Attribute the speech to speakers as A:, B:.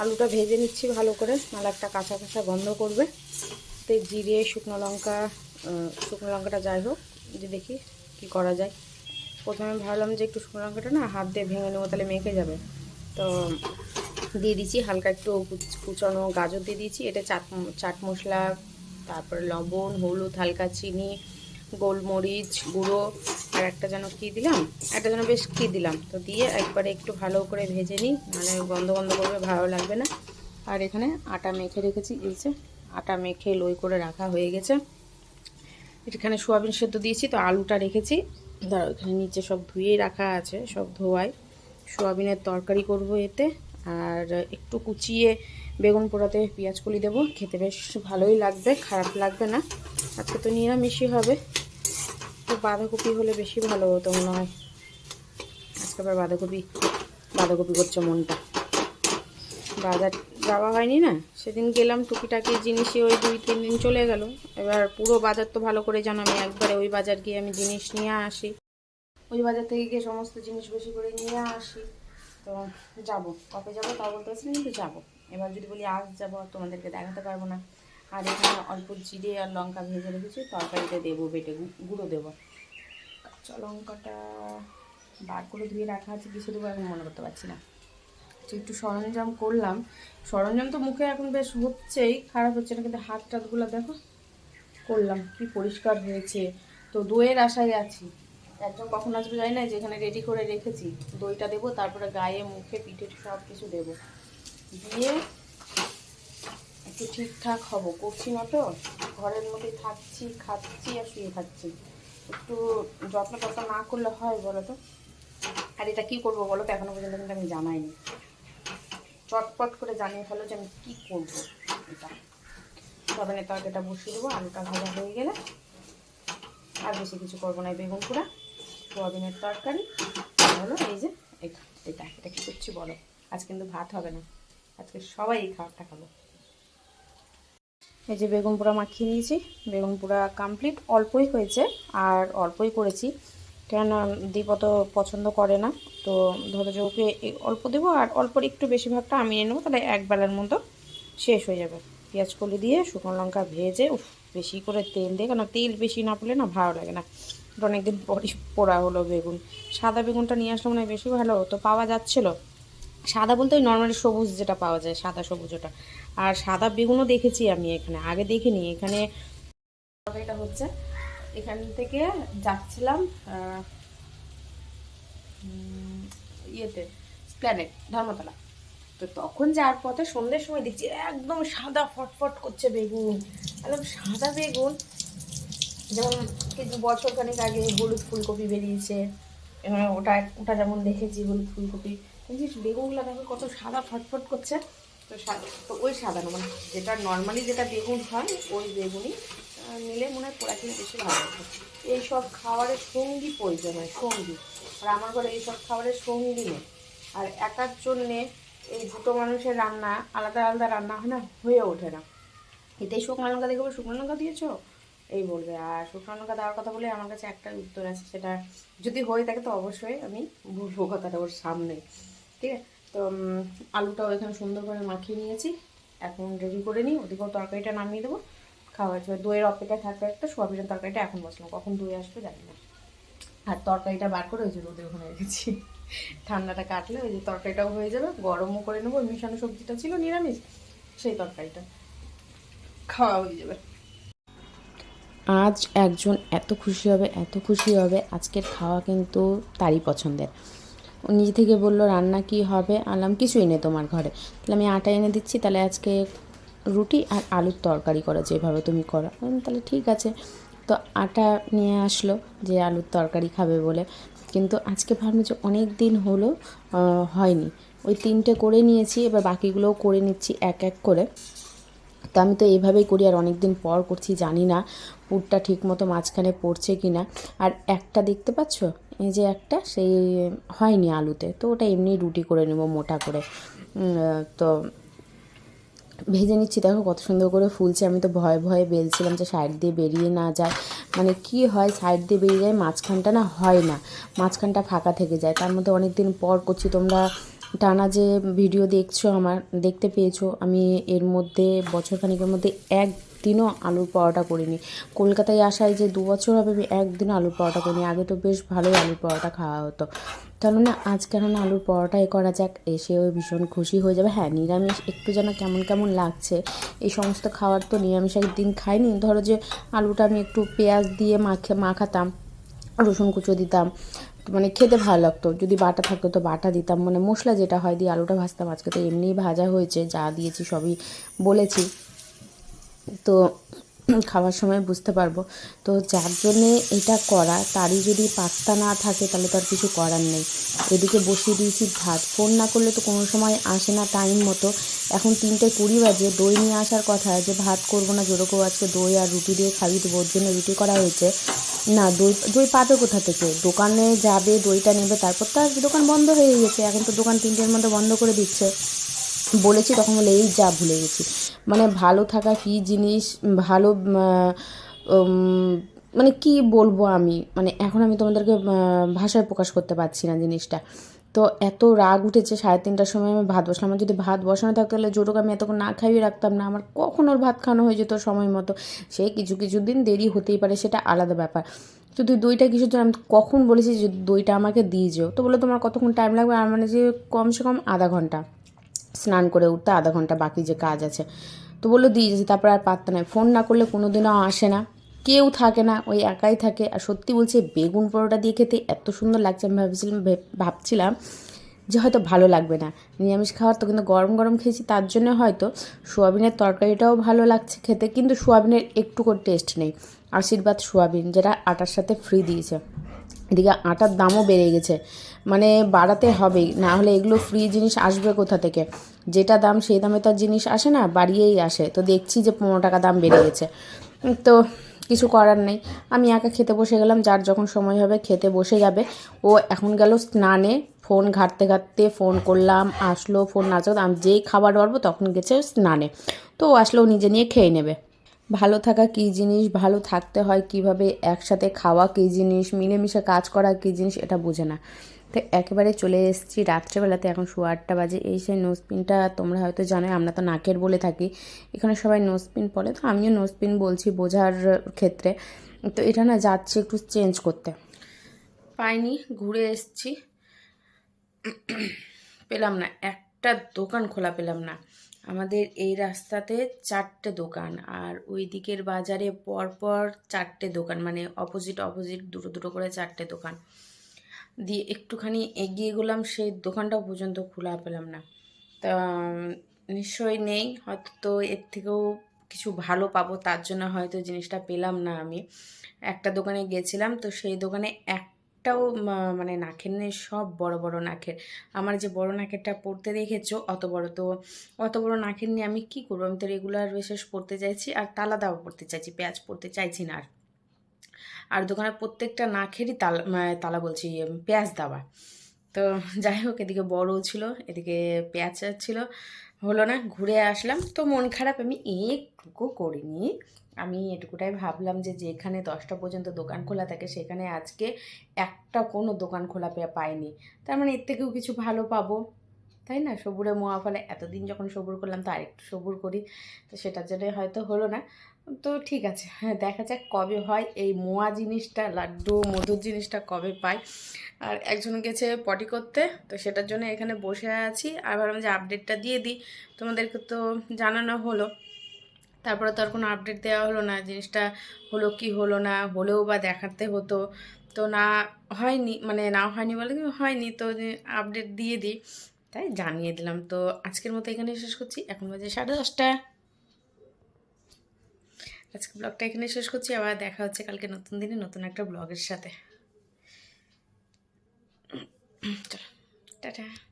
A: আলুটা ভেজে নিচ্ছি ভালো করে, নাহলে একটা কাঁচা কাঁচা গন্ধ করবে। তো জিরে, শুকনো লঙ্কা শুকনো লঙ্কাটা যাই হোক, যে দেখি কি করা যায়। প্রথমে ভাবলাম যে একটু শুকনো লঙ্কাটা না হাত দিয়ে ভেঙে নেব, তাহলে মেখে যাবে। তো দিয়ে দিচ্ছি হালকা একটু কুচানো গাজর দিয়ে দিয়েছি, এটা চাট চাট মশলা, তারপরে লবণ, হলুদ, হালকা চিনি, গোলমরিচ, গুঁড়ো একটা যেন কী দিলাম? একটা যেন বেশ কী দিলাম? তো দিয়ে একবারে একটু ভালো করে ভেজে নিই। মানে গন্ধ গন্ধ করবে, ভালো লাগবে না। আর এখানে আটা মেখে রেখেছি যে আটা মেখে লই করে রাখা হয়ে গেছে। এখানে সোয়াবিন সেদ্ধ দিয়েছি, তো আলুটা রেখেছি। দাঁড়াও, এখানে নিচে সব ধুয়েই রাখা আছে, সব ধোয়াই। সোয়াবিনের তরকারি করব এতে। আর একটু কুচিয়ে বেগুন পোড়াতে পেঁয়াজ কলি দেবো। খেতে বেশ ভালোই লাগবে, খারাপ লাগবে না। আজকে তো নিরামিষই হবে। তো বাঁধাকপি হলে বেশি ভালো হতো মনে হয়। আজকে আবার বাঁধাকপি বাঁধাকপি করছে মনটা। বাজার যাওয়া হয়নি না? সেদিন গেলাম টুকিটাকি জিনিসই ওই দুই, তিন দিন চলে গেল। এবার পুরো বাজার তো ভালো করে জানো আমি একবারে ওই বাজার গিয়ে আমি জিনিস নিয়ে আসি। ওই বাজার থেকে গিয়ে সমস্ত জিনিস বেশি করে নিয়ে আসি। তো যাব। কবে যাব তাও বলতে পারছি কিন্তু যাব। এবার যদি বলি আজ যাব তোমাদেরকে দেখাতে পারব না। আর এখানে অল্প জিরে আর লঙ্কা ভেজে রেখেছি, তরকারিতে দেবো বেটে গুঁড়ো দেবো। লঙ্কাটা বার করে ধুয়ে রাখা আছে কিছু দেবো এখন মনে করতে পারছি না। তো একটু সরঞ্জাম করলাম। সরঞ্জাম তো মুখে এখন বেশ হচ্ছেই, খারাপ হচ্ছে না, কিন্তু হাত টাতগুলো দেখো, করলাম, কি পরিষ্কার হয়েছে। তো দইয়ের আশায় আছি। একদম কখন আসবে জানি না যেখানে রেডি করে রেখেছি। দইটা দেবো, তারপরে গায়ে, মুখে, পিঠে সব কিছু দেবো। দিয়ে একটু ঠিকঠাক হব। করছি না তো? ঘরের মধ্যে থাকছি, খাচ্ছি আর শুয়ে খাচ্ছি একটু যত্ন টত্ন না করলে হয় বলো তো? আর এটা কী করব বলো তো? এখনও পর্যন্ত কিন্তু আমি জানাইনি। চটপট করে জানিয়ে ফেলো যে আমি কী করব এটা। সবেনের তরকারিটা বসিয়ে দেবো, আলুটা ভাজা হয়ে গেলে। আর বেশি কিছু করব না বেগুন পোড়া, সোয়াবিনের তরকারি। হলো এই যে, এটা এটা এটা কী করছি বলো? আজ কিন্তু ভাত হবে না। আজকে সবাই এই খাবারটা খাব। এই যে বেগুন পোড়া মাখিয়ে নিয়েছি, বেগুন পোড়া কমপ্লিট অল্পই হয়েছে আর অল্পই করেছি। কেন দীপত পছন্দ করে না, তো ধরো যে ওকে অল্প দেবো আর অল্পর একটু বেশিরভাগটা আমি নিয়ে নেব, তাহলে এক বেলার মতো শেষ হয়ে যাবে। পেঁয়াজ কলি দিয়ে শুকনো লঙ্কা ভেজে, উফ, বেশি করে তেল দিয়ে কেন তেল বেশি না পড়লে না ভালো লাগে না। অনেকদিন পরই পোড়া হলো বেগুন। সাদা বেগুনটা নিয়ে আসলে মনে হয় বেশি ভালো, তো পাওয়া যাচ্ছিল। সাদা বলতে ওই নর্মালি সবুজ যেটা পাওয়া যায়, সাদা সবুজ ওটা। আর সাদা বেগুনও দেখেছি আমি এখানে, আগে দেখিনি। এখানে এটা হচ্ছে, এখান থেকে যাচ্ছিলাম ইয়েতে প্ল্যানেট ধর্মতলা। তো তখন যাওয়ার পথে সন্ধ্যের সময় দেখছি একদম সাদা ফটফট করছে বেগুন, একদম সাদা বেগুন। যেমন কিছু বছর খানিক আগে হলুদ ফুলকপি বেরিয়েছে ওটা ওটা যেমন দেখেছি, হলুদ ফুলকপি। কিন্তু বেগুনগুলো দেখো কত সাদা ফটফট করছে। তো সাদা তো ওই সাদা মানে যেটা নর্মালি যেটা বেগুন হয়, ওই বেগুনই নিলে মনে হয় পোড়া খেলে বেশি ভালো লাগবে এইসব খাবারের সঙ্গী প্রয়োজন হয়, সঙ্গী। আর আমার ঘরে এইসব খাবারের সঙ্গী নেই। আর একার জন্যে এই দুটো মানুষের রান্না আলাদা আলাদা রান্না হয় না, হয়ে ওঠে না। এতেই শুকনো লঙ্কা দেখবে শুকনো লঙ্কা দিয়েছ? এই বলবে। আর শুকনো লঙ্কা দেওয়ার কথা বলে আমার কাছে একটাই উত্তর আছে, সেটা যদি হয়ে থাকে তো অবশ্যই আমি বলব কথাটা ওর সামনে। ঠিক আছে তো আলুটাও এখানে সুন্দর করে মাখিয়ে নিয়েছি। এখন রেডি করে নিই। ওদিকেও তরকারিটা নামিয়ে দেবো। খাওয়ার জন্য দইয়ের অপেক্ষায় থাকবে একটা সোয়াবিনের তরকারিটা এখন বসলাম। কখন দই আসবে জানি না। আর তরকারিটা বার করে ওই যে রোদে ওখানে রেখেছি। ঠান্ডাটা কাটলে ওই যে তরকারিটাও হয়ে যাবে। গরমও করে নেব। মিশানো সবজিটা ছিল নিরামিষ। সেই তরকারিটা। খাওয়া হয়ে যাবে। আজ একজন এত খুশি হবে, এত খুশি হবে। আজকের খাওয়া কিন্তু তারই পছন্দের। নিজে থেকে বলল, রান্না কি হবে? আনলাম, কিছুই নেই তোমার ঘরে। তাহলে আমি আটা এনে দিচ্ছি, তাহলে আজকে রুটি আর আলুর তরকারি করো যেভাবে তুমি করো। তাহলে ঠিক আছে। তো আটা নিয়ে আসলো যে আলুর তরকারি খাবে বলে। কিন্তু আজকে ভাবলাম যে অনেক দিন হলো হয়নি। ওই তিনটে করে নিয়েছি, এবার বাকিগুলোও করে নিচ্ছি এক এক করে। তো আমি তো এইভাবেই করি, আর অনেক দিন পর করছি, জানি না পুরটা ঠিক মতো মাঝখানে পড়ছে কি না আর একটা দেখতে পাচ্ছ? এই যে একটা, সেই হয়নি আলুতে। তো ওটা এমনি রুটি করে নেব, মোটা করে। তো ভেজে নিচ্ছি। দেখো কত সুন্দর করে ফুলছে। আমি তো ভয়ে ভয়ে বেলছিলাম যে সাইড দিয়ে বেরিয়ে না যায়। মানে কি হয়, সাইড দিয়ে বেরিয়ে যায়, মাঝখানটা না হয় না। মাঝখানটা ফাঁকা থেকে যায়। তার মধ্যে অনেক দিন পর করছি। তোমরা টানা যে ভিডিও দেখছ, আমার দেখতে পেয়েছ। আমি এর মধ্যে, বছরখানিকের মধ্যে একদিনও আলুর পরোটা করিনি। কলকাতায় আসায় যে দু বছর হবে, আমি একদিনও আলুর পরোটা করিনি। আগে তো বেশ ভালোই আলুর পরোটা খাওয়া হতো। তার মানে আজ কেন না আলুর পরোটাই করা যাক এসেও ভীষণ খুশি হয়ে যাবে। হ্যাঁ নিরামিষ একটু যেন কেমন কেমন লাগছে, এই সমস্ত খাবার তো নিরামিষ একদিন খাইনি। ধরো যে আলুটা আমি একটু পেঁয়াজ দিয়ে মাখে মাখাতাম, রসুন কুচো দিতাম মানে খেতে ভালো লাগতো। যদি বাটা থাকতো তো বাটা দিতাম। মানে মশলা যেটা হয়, দিয়ে আলুটা ভাজতাম। আজকে তো এমনিই ভাজা হয়েছে, যা দিয়েছি সবই বলেছি। তো খাওয়ার সময় বুঝতে পারব। তো যার জন্যে এটা করা, তারই যদি পাত্তা না থাকে তাহলে তো আর কিছু করার নেই। এদিকে বসিয়ে দিয়েছি ভাত। ফোন না করলে তো কোনো সময় আসে না টাইম মতো। এখন তিনটে কুড়ি বাজে, দই নিয়ে আসার কথা যে ভাত করব না জোরকেও আজকে দই আর রুটি দিয়ে খাবি দেবো, ওর জন্য রুটি করা হয়েছে। না, দই দই পাবে কোথা থেকে? দোকানে যাবে, দইটা নেবে, তারপর তো আর দোকান বন্ধ হয়ে গেছে। এখন তো দোকান তিনটের মধ্যে বন্ধ করে দিচ্ছে। বলেছি, তখন বলে, এই যা, ভুলে গেছি। মানে ভালো থাকা কী জিনিস? ভালো মানে কি বলব আমি? মানে এখন আমি তোমাদেরকে ভাষায় প্রকাশ করতে পারছি না জিনিসটা। তো এত রাগ উঠেছে সাড়ে তিনটার সময়, আমি ভাত বসলাম। আমার যদি ভাত বসানো থাকতো তাহলে জোটক আমি এতক্ষণ না খাইয়ে রাখতাম না। আমার কখন ওর ভাত খাওয়ানো হয়ে যেত সময় মতো? সেই কিছু কিছু দিন দেরি হতেই পারে, সেটা আলাদা ব্যাপার। তো তুই দইটা কিসের জন্য? আমি কখন বলেছি যে দইটা আমাকে দিয়ে যেও। তো বলে, তোমার কতক্ষণ টাইম লাগবে? আর মানে যে কমসে কম আধা ঘণ্টা। স্নান করে উঠতে আধা ঘণ্টা বাকি যে কাজ আছে। তো বলল, দিয়ে যাচ্ছি তারপর আর পাত্তা নাই ফোন না করলে কোনো দিনও আসে না। কেউ থাকে না, ওই একাই থাকে। আর সত্যি বলছে বেগুন পরোটা দিয়ে খেতে এত সুন্দর লাগছে, আমি ভাবছিলাম ভাবছিলাম যে হয়তো ভালো লাগবে না। নিরামিষ খাওয়ার তো কিন্তু গরম গরম খেয়েছি, তার জন্য হয়তো সোয়াবিনের তরকারিটাও ভালো লাগছে খেতে, কিন্তু সোয়াবিনের একটু করে টেস্ট নেই। আশীর্বাদ সোয়াবিন, যেটা আটার সাথে ফ্রি দিয়েছে। এদিকে আটার দামও বেড়ে গেছে। মানে বাড়াতে হবেই, না হলে এগুলো ফ্রি জিনিস আসবে কোথা থেকে? যেটা দাম সেই দামে তো জিনিস আসে না, বাড়িয়েই আসে। তো দেখছি যে পনেরো টাকা দাম বেড়ে গেছে। তো কিছু করার নেই। আমি একা খেতে বসে গেলাম যার যখন সময় হবে খেতে বসে যাবে। ও এখন গেল স্নানে ফোন ঘাঁটতে ঘাঁটতে ফোন করলাম আসলো ফোন না আসলো, আমি যেই খাবার বাড়বো তখন গেছে স্নানে। তো ও আসলেও নিজে নিয়ে খেয়ে নেবে। ভালো থাকা কী জিনিস ভালো থাকতে হয় কীভাবে একসাথে খাওয়া কী জিনিস মিলেমিশে কাজ করা কী জিনিস এটা বোঝে না। তো একেবারে চলে এসেছি রাত্রেবেলাতে, এখন শো আটটা বাজে। এই সেই নোসপিনটা তোমরা হয়তো জানো, আমরা তো নাকের বলে থাকি। এখানে সবাই নোসপিন পরে, তো আমিও নোসপিন বলছি বোঝার ক্ষেত্রে। তো এটা না যাচ্ছে একটু চেঞ্জ করতে। পাইনি, ঘুরে এসছি। পেলাম না, একটা দোকান খোলা পেলাম না। আমাদের এই রাস্তাতে চারটে দোকান, আর ওই দিকের বাজারে পরপর চারটে দোকান মানে অপোজিট অপোজিট দুটো দুটো করে চারটে দোকান। দিয়ে একটুখানি এগিয়ে গেলাম, সেই দোকানটাও পর্যন্ত খোলা পেলাম না। তা নিশ্চয়ই নেই, হয়তো এর থেকেও কিছু ভালো পাবো, তার জন্য হয়তো জিনিসটা পেলাম না আমি। একটা দোকানে গেছিলাম, তো সেই দোকানে একটাও মা- মানে নাখের নেই সব বড় বড় নাখের আমার যে বড় নাকেরটা পরতে দেখেছ, অত বড় তো, অত বড় নাখের নিয়ে আমি কি করব? আমি তো রেগুলার বেসিস পরতে চাইছি, আর তালা দাও পরতে চাইছি, পেঁয়াজ পড়তে চাইছি না আর আর দোকানের প্রত্যেকটা নাকেরই তালা মানে তালা বলছি ইয়ে, পেঁয়াজ দেওয়া। তো যাই হোক এদিকে বড়ও ছিল এদিকে পেঁয়াজ ছিল। হলো না ঘুরে আসলাম। তো মন খারাপ আমি একটুকু করিনি। আমি এটুকুটাই ভাবলাম যে যেখানে দশটা পর্যন্ত দোকান খোলা থাকে সেখানে আজকে একটা কোনো দোকান খোলা পাইনি। তার মানে এর থেকেও কিছু ভালো পাবো। তাই না? সবুরে মোয়া ফলে এতদিন যখন সবুর করলাম তো আরেকটু সবুর করি। তো সেটার জন্য হয়তো হলো না। তো ঠিক আছে হ্যাঁ দেখা যাক কবে হয়। এই মোয়া জিনিসটা, লাড্ডু, মধুর জিনিসটা কবে পাই। আর একজন গেছে পটি করতে, তো সেটার জন্য এখানে বসে আছি। আর ভাবলাম যে আপডেটটা দিয়ে দিই। তোমাদেরকে তো জানানো হলো। তারপরে তো আর কোনো আপডেট দেওয়া হলো না। জিনিসটা হলো কি হলো না, হলেও বা দেখাতে হতো। তো না হয়নি মানে না হয়নি বলে হয়নি, তো আপডেট দিয়ে দিই। তাই জানিয়ে দিলাম। তো আজকের মতো এখানে শেষ করছি। এখন বাজে সাড়ে দশটা। আজকে ব্লগটা এখানে শেষ করছি, আবার দেখা হচ্ছে কালকে নতুন দিনে নতুন একটা ব্লগের সাথে। চলো, টাটা।